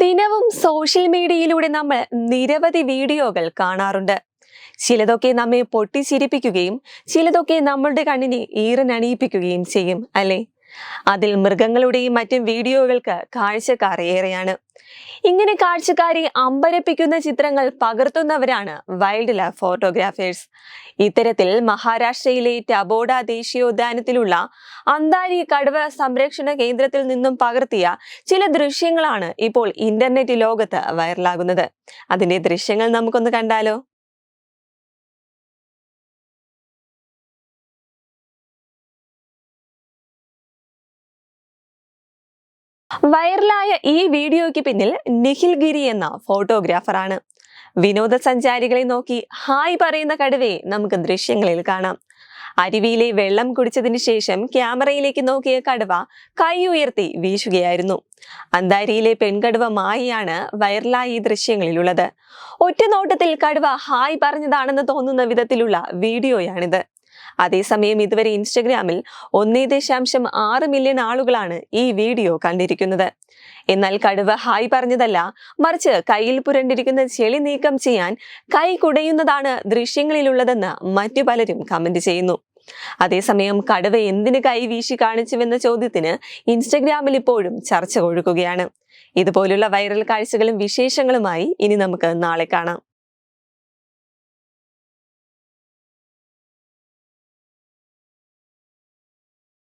ദിനവും സോഷ്യൽ മീഡിയയിലൂടെ നമ്മൾ നിരവധി വീഡിയോകൾ കാണാറുണ്ട്. ചിലതൊക്കെ നമ്മെ പൊട്ടിച്ചിരിപ്പിക്കുകയും ചിലതൊക്കെ നമ്മളുടെ കണ്ണിനെ ഈറനണിയിപ്പിക്കുകയും ചെയ്യും അല്ലേ? അതിൽ മൃഗങ്ങളുടെയും മറ്റും വീഡിയോകൾക്ക് കാഴ്ചക്കാർ ഏറെയാണ് ഇങ്ങനെ കാഴ്ചക്കാരെ അമ്പരപ്പിക്കുന്ന ചിത്രങ്ങൾ പകർത്തുന്നവരാണ് വൈൽഡ് ലൈഫ് ഫോട്ടോഗ്രാഫേഴ്സ്. ഇത്തരത്തിൽ മഹാരാഷ്ട്രയിലെ ടബോഡ ദേശീയോദ്യാനത്തിലുള്ള അന്താരി കടുവ സംരക്ഷണ കേന്ദ്രത്തിൽ നിന്നും പകർത്തിയ ചില ദൃശ്യങ്ങളാണ് ഇപ്പോൾ ഇന്റർനെറ്റ് ലോകത്ത് വൈറലാകുന്നത്. അതിന്റെ ദൃശ്യങ്ങൾ നമുക്കൊന്ന് കണ്ടാലോ? വൈറലായ ഈ വീഡിയോയ്ക്ക് പിന്നിൽ നിഖിൽ ഗിരി എന്ന ഫോട്ടോഗ്രാഫറാണ്. വിനോദസഞ്ചാരികളെ നോക്കി ഹായ് പറയുന്ന കടുവയെ നമുക്ക് ദൃശ്യങ്ങളിൽ കാണാം. അരുവിയിലെ വെള്ളം കുടിച്ചതിന് ശേഷം ക്യാമറയിലേക്ക് നോക്കിയ കടുവ കൈ ഉയർത്തി വീശുകയായിരുന്നു. അന്താരിയിലെ പെൺകടുവ മായയാണ് വൈറലായ ഈ ദൃശ്യങ്ങളിലുള്ളത്. ഒറ്റ നോട്ടത്തിൽ കടുവ ഹായ് പറഞ്ഞതാണെന്ന് തോന്നുന്ന വിധത്തിലുള്ള വീഡിയോയാണിത്. അതേസമയം ഇതുവരെ ഇൻസ്റ്റഗ്രാമിൽ ഒന്നേ ദശാംശം ആറ് മില്യൺ ആളുകളാണ് ഈ വീഡിയോ കണ്ടിരിക്കുന്നത്. എന്നാൽ കടുവ ഹായ് പറഞ്ഞതല്ല മറിച്ച് കയ്യിൽ പുരണ്ടിരിക്കുന്ന ചെളി നീക്കം ചെയ്യാൻ കൈ കുടയുന്നതാണ് ദൃശ്യങ്ങളിലുള്ളതെന്ന് മറ്റു പലരും കമന്റ് ചെയ്യുന്നു. അതേസമയം കടുവ എന്തിന് കൈ വീശി കാണിച്ചുവെന്ന ചോദ്യത്തിന് ഇൻസ്റ്റഗ്രാമിൽ ഇപ്പോഴും ചർച്ച കൊഴുക്കുകയാണ് ഇതുപോലുള്ള വൈറൽ കാഴ്ചകളും വിശേഷങ്ങളുമായി ഇനി നമുക്ക് നാളെ കാണാം.